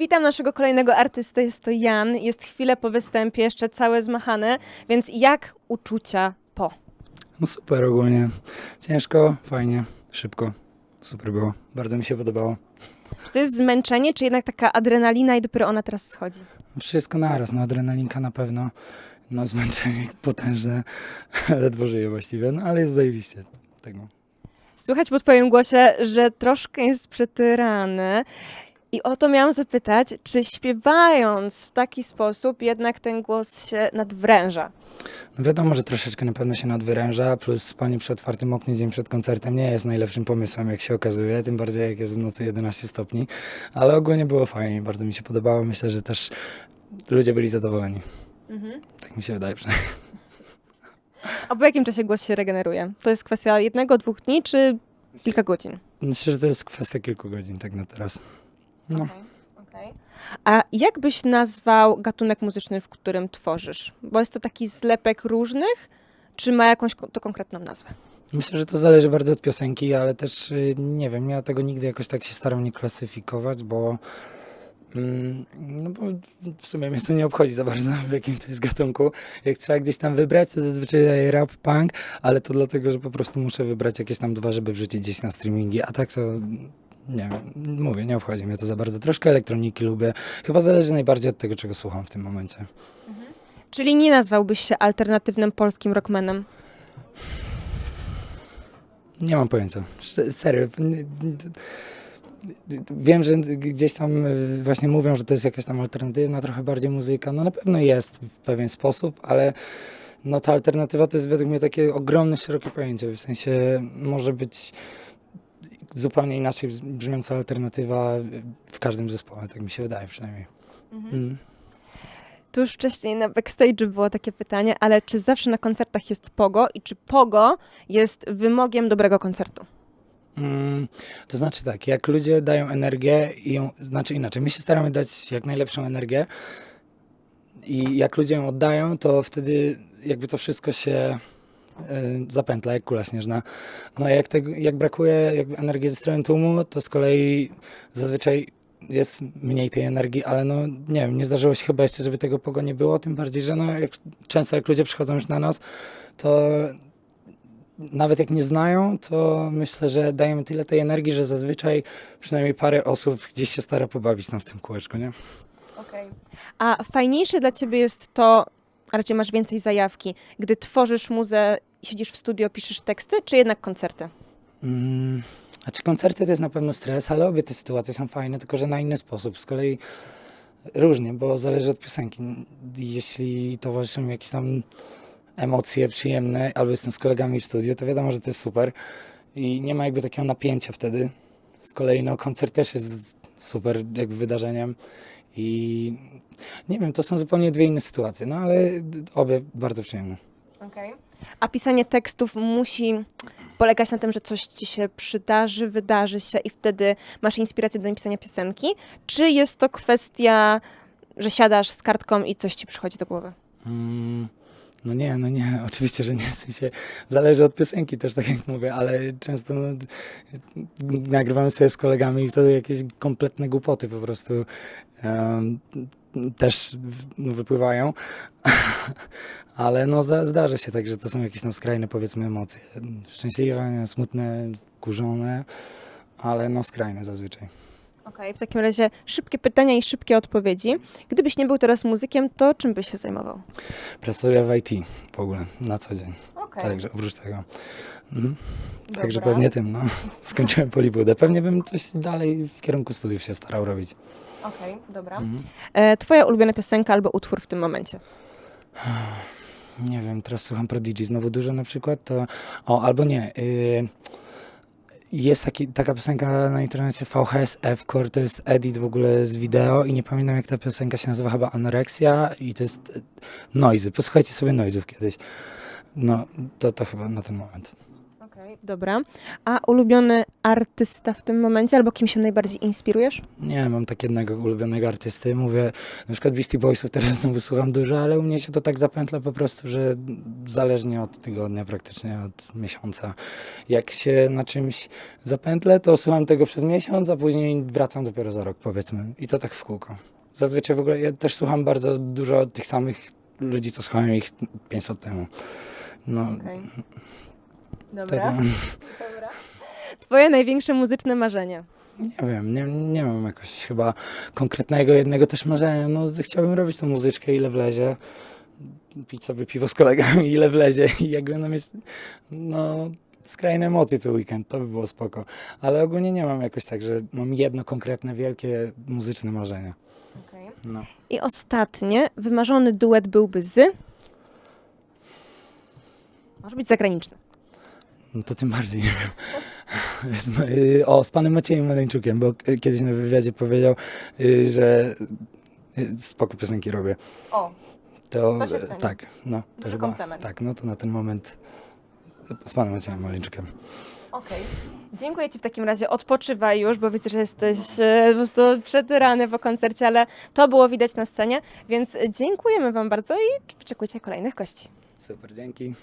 Witam naszego kolejnego artystę, jest to Jan. Jest chwilę po występie, jeszcze całe zmachane, więc jak uczucia po? No super ogólnie. Ciężko, fajnie, szybko. Super było. Bardzo mi się podobało. Czy to jest zmęczenie, czy jednak taka adrenalina i dopiero ona teraz schodzi? Wszystko naraz, no adrenalinka na pewno. No zmęczenie potężne. Ledwo żyję właściwie, no ale jest zajebiście. No. Słychać po twoim głosie, że troszkę jest przytyrany. I o to miałam zapytać, czy śpiewając w taki sposób jednak ten głos się nadwręża? no wiadomo, że troszeczkę na pewno się nadwyręża, plus spanie przy otwartym oknie dzień przed koncertem nie jest najlepszym pomysłem, jak się okazuje, tym bardziej jak jest w nocy 11 stopni, ale ogólnie było fajnie, bardzo mi się podobało. Myślę, że też ludzie byli zadowoleni. Mhm. Tak mi się wydaje przynajmniej. A po jakim czasie głos się regeneruje? To jest kwestia jednego, dwóch dni, czy kilka godzin? Myślę, że to jest kwestia kilku godzin tak na teraz. No. Okej, okej. A jak byś nazwał gatunek muzyczny, w którym tworzysz? Bo jest to taki zlepek różnych, czy ma jakąś to konkretną nazwę? Myślę, że to zależy bardzo od piosenki, ale też y, nie wiem, ja tego nigdy jakoś tak się staram nie klasyfikować, bo mm, no bo w sumie mnie to nie obchodzi za bardzo, w jakim to jest gatunku. Jak trzeba gdzieś tam wybrać, to zazwyczaj rap, punk, ale to dlatego, że po prostu muszę wybrać jakieś tam dwa, żeby wrzucić gdzieś na streamingi, a tak to nie wiem, mówię, nie obchodzi mnie to za bardzo. Troszkę elektroniki lubię. Chyba zależy najbardziej od tego, czego słucham w tym momencie. Czyli nie nazwałbyś się alternatywnym polskim rockmanem? Nie mam pojęcia. Serio. Wiem, że gdzieś tam y, właśnie mówią, że to jest jakaś tam alternatywna, trochę bardziej muzyka. No na pewno jest w pewien sposób, ale no ta alternatywa to jest według mnie takie ogromne, szerokie pojęcie. W sensie może być zupełnie inaczej brzmiąca alternatywa w każdym zespole, tak mi się wydaje przynajmniej. Mm. Tu już wcześniej na backstage było takie pytanie, ale czy zawsze na koncertach jest pogo i czy pogo jest wymogiem dobrego koncertu? Mm, to znaczy tak, jak ludzie dają energię i ją, znaczy inaczej, my się staramy dać jak najlepszą energię i jak ludzie ją oddają, to wtedy jakby to wszystko się zapętla jak kula śnieżna. No a jak, jak brakuje jakby energii ze strony tłumu, to z kolei zazwyczaj jest mniej tej energii, ale no nie wiem, nie zdarzyło się chyba jeszcze, żeby tego pogo nie było, tym bardziej, że no jak, często jak ludzie przychodzą już na nas, to nawet jak nie znają, to myślę, że dajemy tyle tej energii, że zazwyczaj przynajmniej parę osób gdzieś się stara pobawić tam w tym kółeczku, nie? A fajniejsze dla ciebie jest to, a raczej masz więcej zajawki, gdy tworzysz muzę, siedzisz w studio, piszesz teksty, czy jednak koncerty? Mm, znaczy koncerty to jest na pewno stres, ale obie te sytuacje są fajne, tylko że na inny sposób. Z kolei różnie, bo zależy od piosenki. Jeśli towarzyszą mi jakieś tam emocje przyjemne, albo jestem z kolegami w studiu, to wiadomo, że to jest super i nie ma jakby takiego napięcia wtedy. Z kolei no, koncert też jest super jakby wydarzeniem i nie wiem, to są zupełnie dwie inne sytuacje, no ale obie bardzo przyjemne. A pisanie tekstów musi polegać na tym, że coś ci się przydarzy, wydarzy się i wtedy masz inspirację do napisania piosenki? Czy jest to kwestia, że siadasz z kartką i coś ci przychodzi do głowy? Mm, No nie, no nie, oczywiście, że nie, w sensie zależy od piosenki też, tak jak mówię, ale często no, nagrywamy sobie z kolegami i wtedy jakieś kompletne głupoty po prostu em, też no, wypływają, ale no zda, zdarza się tak, że to są jakieś tam skrajne powiedzmy emocje, szczęśliwe, smutne, kurzone, ale no skrajne zazwyczaj. Okej, w takim razie szybkie pytania i szybkie odpowiedzi. Gdybyś nie był teraz muzykiem, to czym byś się zajmował? Pracuję w IT w ogóle na co dzień, Okej. także oprócz tego. Mhm. Także Dobra. pewnie tym, no. Skończyłem polibudę. Pewnie bym coś dalej w kierunku studiów się starał robić. Okej, dobra. Mhm. E, twoja ulubiona piosenka albo utwór w tym momencie? Nie wiem, teraz słucham Prodigy znowu dużo na przykład, to... O, albo nie. y, Jest taki, taka piosenka na internecie VHS F-Core, to jest edit w ogóle z wideo i nie pamiętam jak ta piosenka się nazywa, chyba Anoreksja i to jest y, Noizy. Posłuchajcie sobie Noizów kiedyś. No, to, to chyba na ten moment. Dobra. A ulubiony artysta w tym momencie, albo kim się najbardziej inspirujesz? Nie mam tak jednego ulubionego artysty. Mówię, na przykład Beastie Boysów teraz znowu słucham dużo, ale u mnie się to tak zapętla po prostu, że zależnie od tygodnia, praktycznie od miesiąca. Jak się na czymś zapętlę, to słucham tego przez miesiąc, a później wracam dopiero za rok, powiedzmy. I to tak w kółko. Zazwyczaj w ogóle ja też słucham bardzo dużo tych samych ludzi, co słuchałem ich 5 lat temu. No, Okej. Tak, Dobra. Dobra. Twoje największe muzyczne marzenie? Nie wiem, nie, nie mam jakoś chyba konkretnego jednego też marzenia. No, chciałbym robić tą muzyczkę, ile wlezie, pić sobie piwo z kolegami, ile wlezie i jakby nam jest, no, skrajne emocje co weekend, to by było spoko. Ale ogólnie nie mam jakoś tak, że mam jedno konkretne, wielkie muzyczne marzenie. No. I ostatnie, wymarzony duet byłby z... Może być zagraniczny. No to tym bardziej nie wiem. Z, y, o, z panem Maciejem Maleńczukiem, bo y, kiedyś na wywiadzie powiedział, y, że spoko piosenki robię. O, To, To się ceni. tak, no. To Duży chyba, komplement. tak, no to na ten moment z panem Maciejem Maleńczukiem. okej. Dziękuję Ci w takim razie. Odpoczywaj już, bo widzę, że jesteś e, po prostu przetyrany po koncercie, ale to było widać na scenie, więc dziękujemy Wam bardzo i wyczekujcie kolejnych gości. Super, dzięki.